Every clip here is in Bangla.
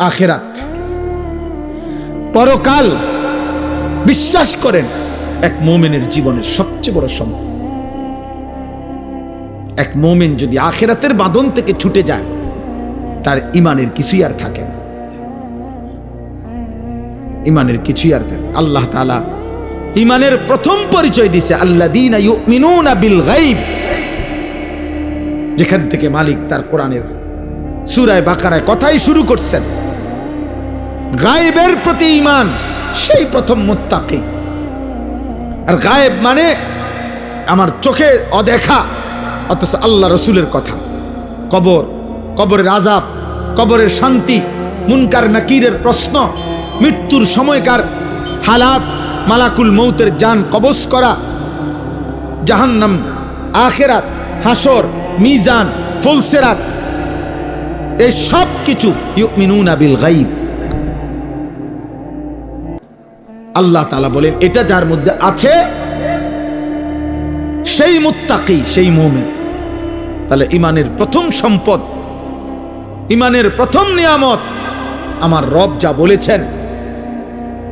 আখেরাত। পরকাল বিশ্বাস করেন, এক মোমেনের জীবনের সবচেয়ে বড় সম্পদ। এক মোমেন যদি আখেরাতের বাঁধন থেকে ছুটে যায়, তার ইমানের কিছুই আর থাকে না। ইমানের কিছুই আর থাকে আল্লাহ তাআলা ইমানের প্রথম পরিচয় দিছে আল্লাযীনা ইউমিনুনা বিল গায়ব। যেখান থেকে মালিক তার কোরআনের সুরায় বাকারায় কথাই শুরু করছেন। গায়েবের প্রতি ইমান সেই প্রথম মুত্তাকি। আর গায়েব মানে আমার চোখে অদেখা, অথচ আল্লাহ রসুলের কথা। কবর, কবরের আজাব কবরের শান্তি, মুনকার নাকিরের প্রশ্ন, মৃত্যুর সময়কার হালাত, মালাকুল মৌতের যান কবজ করা, জাহান্নাম, আখেরাত হাসর মিজান, ফুলসেরাত, এই সব কিছু ইউমিনুনা বিল গাইব আল্লাহ তালা বলেন, এটা যার মধ্যে আছে সেই মুত্তাকি, সেই মোমেন। তাহলে ইমানের প্রথম সম্পদ, ইমানের প্রথম নিয়ামত, আমার রব যা বলেছেন,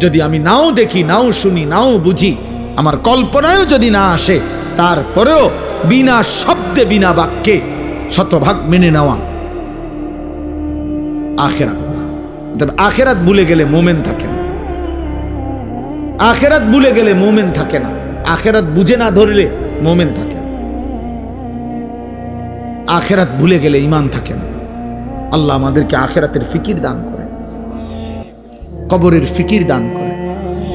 যদি আমি নাও দেখি, নাও শুনি, নাও বুঝি, আমার কল্পনায়ও যদি না আসে, তারপরেও বিনা শব্দে, বিনা বাক্যে শতভাগ মেনে নেওয়া আখেরাত। আখেরাত ভুলে গেলে মোমেন থাকে আখেরাত ভুলে গেলে মোমেন থাকে না। আখেরাত বুঝে না ধরলে মোমেন থাকে না। আখেরাত ভুলে গেলে ইমান থাকে না। আল্লাহ আমাদেরকে আখেরাতের ফিকির দান করে কবরের ফিকির দান করে